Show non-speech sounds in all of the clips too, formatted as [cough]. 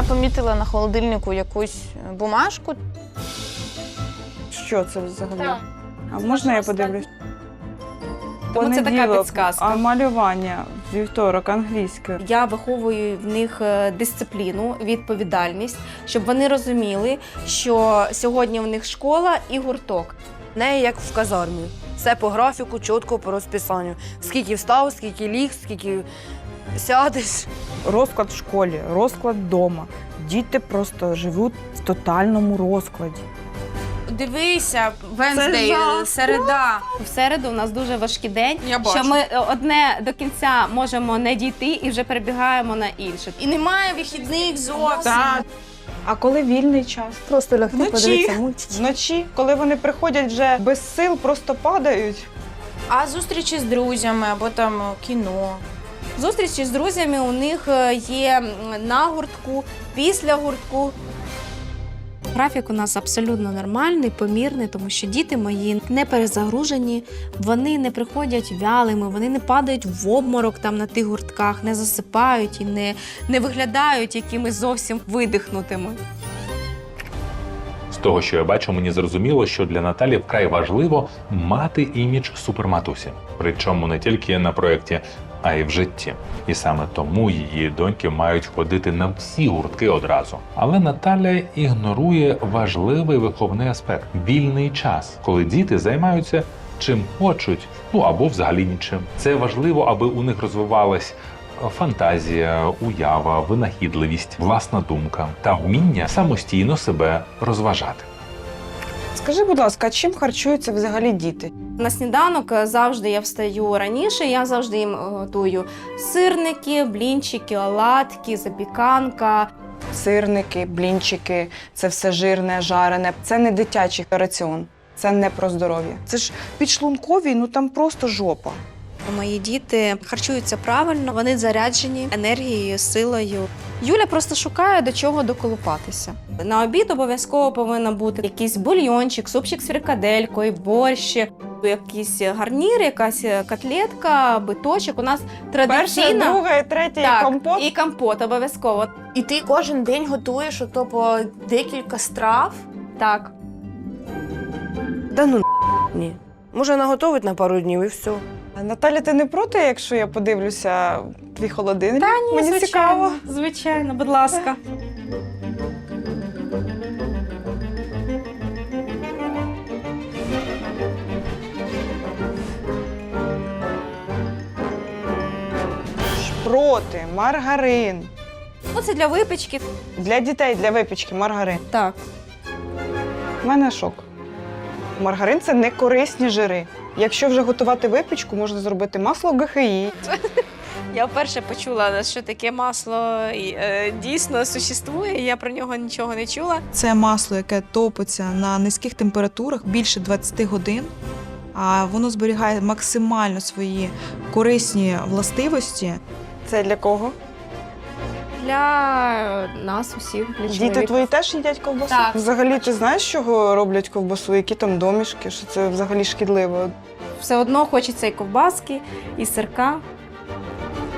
Я помітила на холодильнику якусь бумажку. Що це взагалі? А можна я подивлюсь? Тому це така Понеділок, підсказка. А малювання вівторок англійською. Я виховую в них е, дисципліну, відповідальність, щоб вони розуміли, що сьогодні в них школа і гурток. В неї як в казармі. Все по графіку, чітко по розписанню. Скільки встав, скільки ліг, скільки сядеш. Розклад в школі, розклад вдома. Діти просто живуть в тотальному розкладі. Дивися, Венздей, жах. середа. В середу у нас дуже важкий день, Я бачу. що ми е, одне до кінця можемо не дійти і вже перебігаємо на інше. І немає вихідних зовсім. Так. А коли вільний час? Просто лягти, Вночі. подивитися мультики. Вночі, коли вони приходять вже без сил, просто падають. А зустрічі з друзями або там кіно. Зустрічі з друзями у них е, є на гуртку, після гуртку. Графік у нас абсолютно нормальний, помірний, тому що діти мої не перезагружені, вони не приходять вялими, вони не падають в обморок там на тих гуртках, не засипають і не, не виглядають якимись зовсім видихнутими. З того, що я бачу, мені зрозуміло, що для Наталі вкрай важливо мати імідж суперматусі. Причому не тільки на проєкті, а й в житті. І саме тому її доньки мають ходити на всі гуртки одразу. Але Наталя ігнорує важливий виховний аспект вільний час, коли діти займаються чим хочуть, ну або взагалі нічим. Це важливо, аби у них розвивалась фантазія, уява, винахідливість, власна думка та вміння самостійно себе розважати. Скажи, будь ласка, чим харчуються взагалі діти? На сніданок е, завжди я встаю раніше. Я завжди їм е, готую сирники, блінчики, оладки, запіканка. Сирники, блінчики, це все жирне, жарене. Це не дитячий раціон. Це не про здоров'я. Це ж підшлункові, ну там просто жопа. Мої діти харчуються правильно, вони заряджені енергією, силою. Юля просто шукає до чого доколупатися. На обід обов'язково повинен бути якийсь бульйончик, супчик з фрикаделькою, борщ, якийсь гарнір, якась котлетка, биточок. У нас Перше, традиційно друге, третє так, і компот. і компот обов'язково. І ти кожен день готуєш ото по декілька страв. Так. Да ну ні. Може наготовить на пару днів і все. Наталя, ти не проти, якщо я подивлюся твій холодильник? Та ні, Мені звичайно, цікаво. Звичайно, будь ласка. Проти, маргарин. Ну, це для випічки. Для дітей, для випічки, маргарин. Так. У мене шок. Маргарин це не корисні жири. Якщо вже готувати випічку, можна зробити масло ГХІ. [laughs] Я вперше почула, що таке масло е, дійсно существує. Я про нього нічого не чула. Це масло, яке топиться на низьких температурах більше 20 годин, а воно зберігає максимально свої корисні властивості. Це для кого? Для нас усіх для Діти чоловіків. твої теж їдять ковбасу? Так. Взагалі, ти знаєш, з чого роблять ковбасу? Які там домішки? Що це взагалі шкідливо? все одно хочеться і ковбаски, і сирка.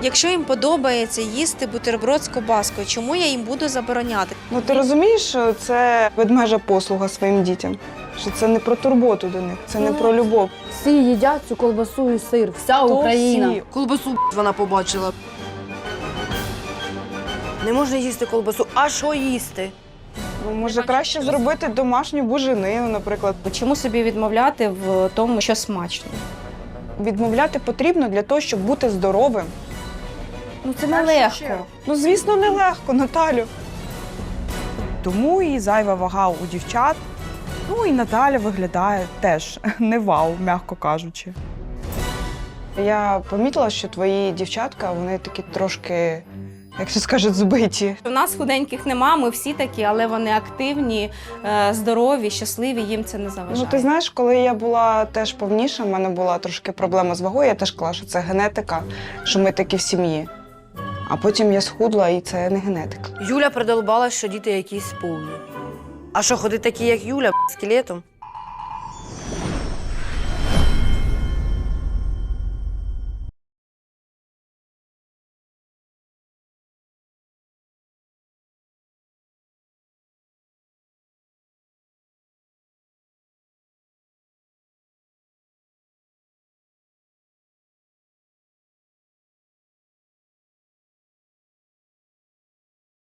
Якщо їм подобається їсти бутерброд з ковбаскою, чому я їм буду забороняти? Ну ти розумієш, що це ведмежа послуга своїм дітям? Що це не про турботу до них, це не про любов. Всі їдять цю колбасу і сир. Вся Україна. всі? Колбасу б**, вона побачила. Не можна їсти колбасу. А що їсти? Ну, може краще зробити домашню буженину, наприклад. Чому собі відмовляти в тому, що смачно? Відмовляти потрібно для того, щоб бути здоровим. Ну це нелегко. Ну, звісно, нелегко, Наталю. Тому і зайва вага у дівчат. Ну і Наталя виглядає теж [laughs] не вау, м'яко кажучи. Я помітила, що твої дівчатка, вони такі трошки, як це скажуть, збиті. У нас худеньких нема, ми всі такі, але вони активні, е, здорові, щасливі, їм це не заважає. Ну, ти знаєш, коли я була теж повніша, в мене була трошки проблема з вагою, я теж казала, що це генетика, що ми такі в сім'ї. А потім я схудла, і це не генетика. Юля придолбала, що діти якісь повні. А що, ходить такі, як Юля, б**, скелетом?